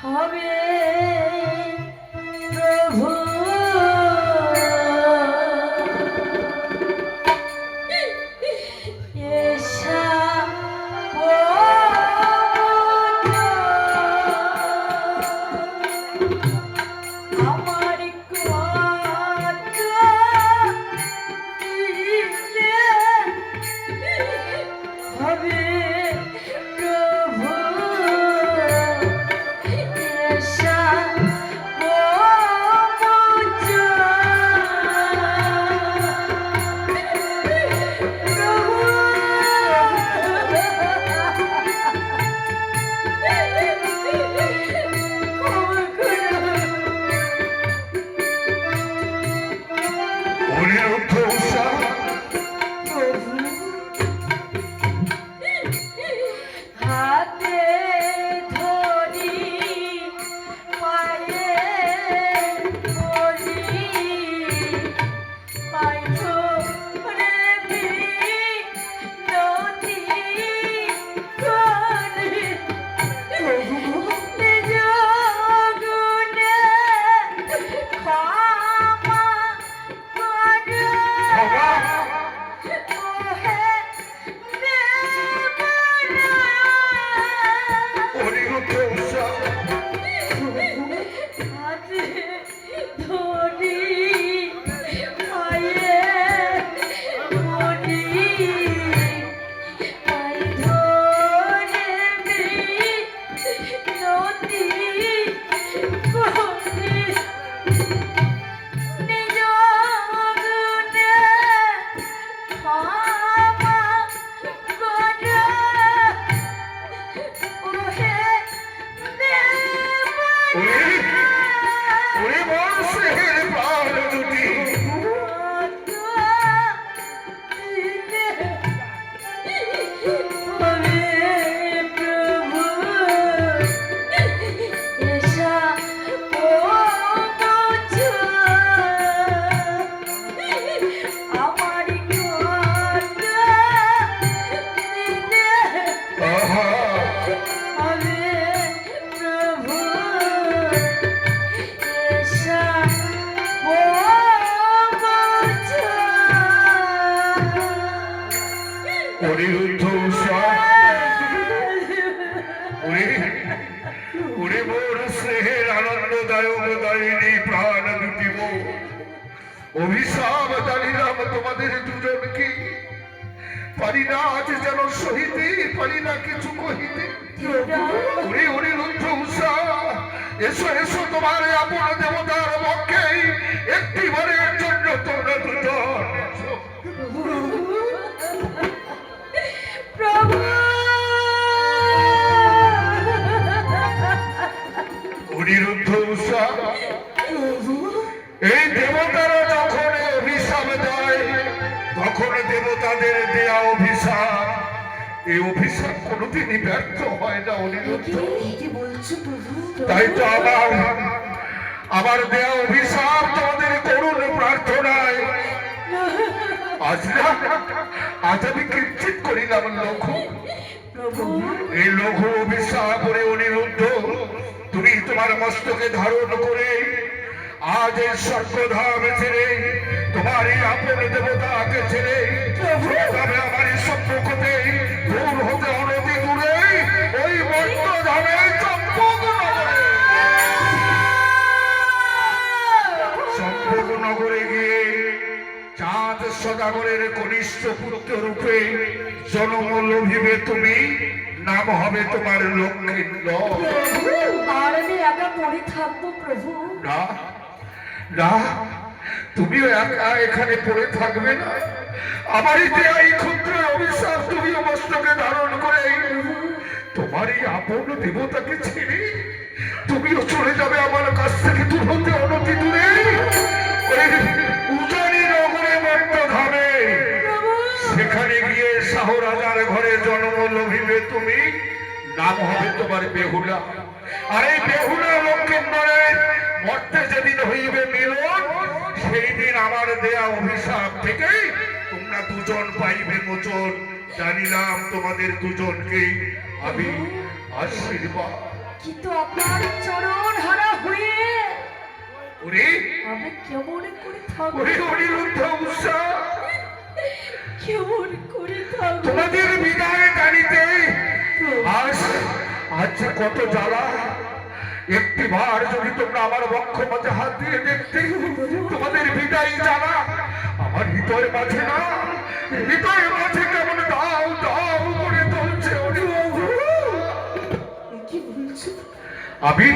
হবে প্রভু। এসা আমার ওরে ওরে মোর স্নেহের আনন্দদায়ক দায়িনী প্রাণ দুটি অভিশাপ জানিলাম তোমাদের দুজনকে। পারি না আজ যেন সহিতে, পারি না কিছু কহিতে। ওরে অনিরুদ্ধ উষা, এসো এসো তোমার আপন দেবতার পক্ষে অনিরুদ্ধ উষা এই দেবতারা যখন অভিশাপ দেয়, তখন দেবতাদের দেয়া অভিশাপ। এই অভিশাপ কোনোদিনই ব্যর্থ হয় না অনিরুদ্ধ। তাই তো আমার আমার দেয়া অভিশাপ তোমাদের করুণ প্রার্থনায়। আজ না, আজ আমি কিঞ্চিত করিলাম লঘু। এই লঘু অভিশাপ করে অনিরুদ্ধ। তুমি তোমার মস্তকে ধারণ করে আজ এই স্বর্গধাম ছেড়ে তোমার এই আপন দেবতাকে ছেড়ে তবে আমার এই সম্মুখতে দূর হতে অনতি দূরে ওই চম্পক নগরে গিয়ে চাঁদ সদাগরের কনিষ্ঠ পুত্র রূপে জন্ম লভিবে তুমি নাম হবে তোমার লক্ষ্মীন্দ আর আমি একা পড়ে থাকব প্রভু। না না তুমিও একা এখানে পড়ে থাকবে না। আমারই দেয়া এই ক্ষুদ্র অভিশাপ মস্তকে ধারণ করে তোমার এই আপন দেবতাকে ছেড়ে তুমিও চলে যাবে আমার কাছ থেকে দূর হতে অনতি দূরে। উজানি নগরে বড্ড নাম হবে তোমার বেহুলা। আর এই বেহুলা মর্তে যেদিন হইবে মিলন সেই দিন আমার দেয়া অভিশাপ থেকে তোমরা দুজন পাইবে মোচন। জানিলাম তোমাদের দুজনকে আমি আশীর্বাদ। কিন্তু আপনার চরণ হারা হয়ে ওরে আমি কেমন করে থাকব? ওরে উষা। কেমন করে থাকব? আজ আজ কত জ্বালা। একটি বার যদি তোমরা আমার বক্ষ মাঝে হাত দিয়ে দেখতে তোমাদের বিদায় জ্বালা। আমার হৃদয়ের মাঝে না। হৃদয়ের মাঝে কেমন দাও দাও করে চলছে আমি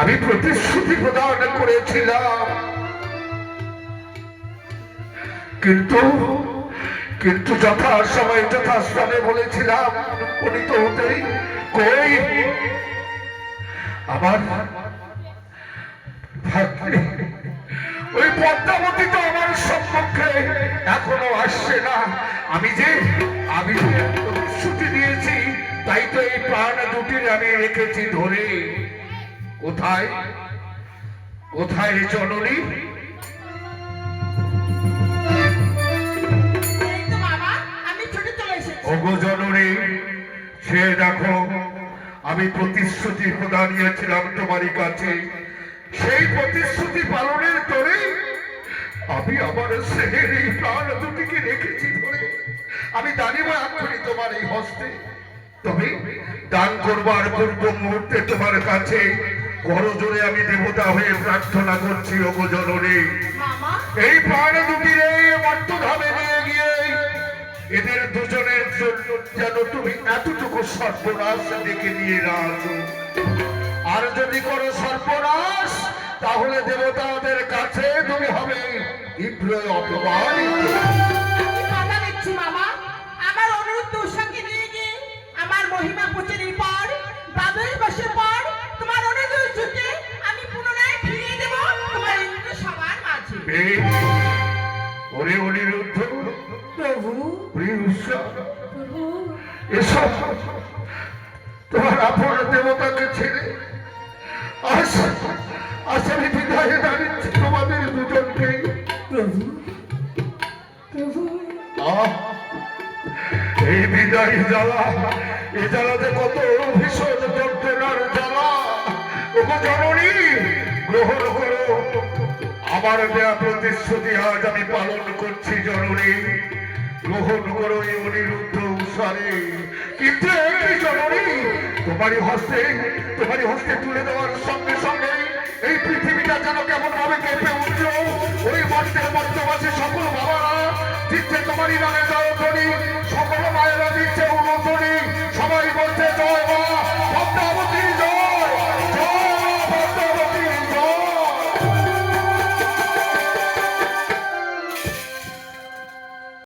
আমি প্রতিশ্রুতি প্রদান করেছিলাম। কিন্তু কিন্তু যথা সময় যথাস্থানে বলেছিলাম উপনীত হতেই কই? আমার ওই পদ্মাবতী তো আমার সম্মুখে এখনও আসছে না। আমি যে, আমি প্রতিশ্রুতি দিয়েছি, তাই তো এই প্রাণ দুটির আমি রেখেছি ধরে। কোথায়? কোথায় জননী? ওগো জননী সে দেখো আমি প্রতিশ্রুতি প্রদানিয়েছিলাম তোমারই কাছে। সেই প্রতিশ্রুতি পালনের তোরে আমি আমার স্নেহের এই প্রাণ দুটিকে রেখেছি ধরে। আমি দাঁড়িয়ে তোমার এই হস্তে। তবে দান করবার পূর্ব মুহূর্তে তোমার কাছে করজোরে আমি দেবতা হয়ে প্রার্থনা করছি ওগো জননী। এই প্রাণ দুটিরে মর্তধামে নিয়ে এদের দুজনের জন্য যেন তুমি এতটুকু সর্বনাশ দেখে নিয়ে না আসো আর যদি করো সর্বনাশ তাহলে দেবতাদের কাছে তুমি হবে তীব্র অপমানিত। আমার অনুরোধ উৎসবকে নিয়ে গিয়ে আমার মহিমা প্রচারের পর দ্বাদশ বছর পর তোমার অনুরোধ ছুটে আমি পুনরায় ফিরিয়ে দেব তোমার ইন্দ্র সবার মাঝে ওরে অনিরুদ্ধ প্রভু। এসব তোমার আপন দেবতাকে ছেড়ে আজ আজ আমি দাঁড়িয়েছি তোমাদের দুজনকে। প্রভু। প্রভু। এই বিদায় জ্বালা এ জ্বালাতে কত ভীষণ যন্ত্রণার জ্বালা। ওগো জননী গ্রহণ করো। আমার দেয়া প্রতিশ্রুতি আজ আমি পালন করছি জননী। গ্রহণ করো অনিরুদ্ধ উষারে। কিন্তু এই জননী, তোমারই হস্তে তোমারই হস্তে তুলে দেওয়ার সঙ্গে সঙ্গে এই পৃথিবীটা যেন কেমন ভাবে কেঁপে উঠল। ওই মর্তের মর্তবাসী সকল বাবারা দিচ্ছে তোমারই নামে জয়ধ্বনি, সকল মায়েরা দিচ্ছে উন্নতনি সবাই বলছে, জয়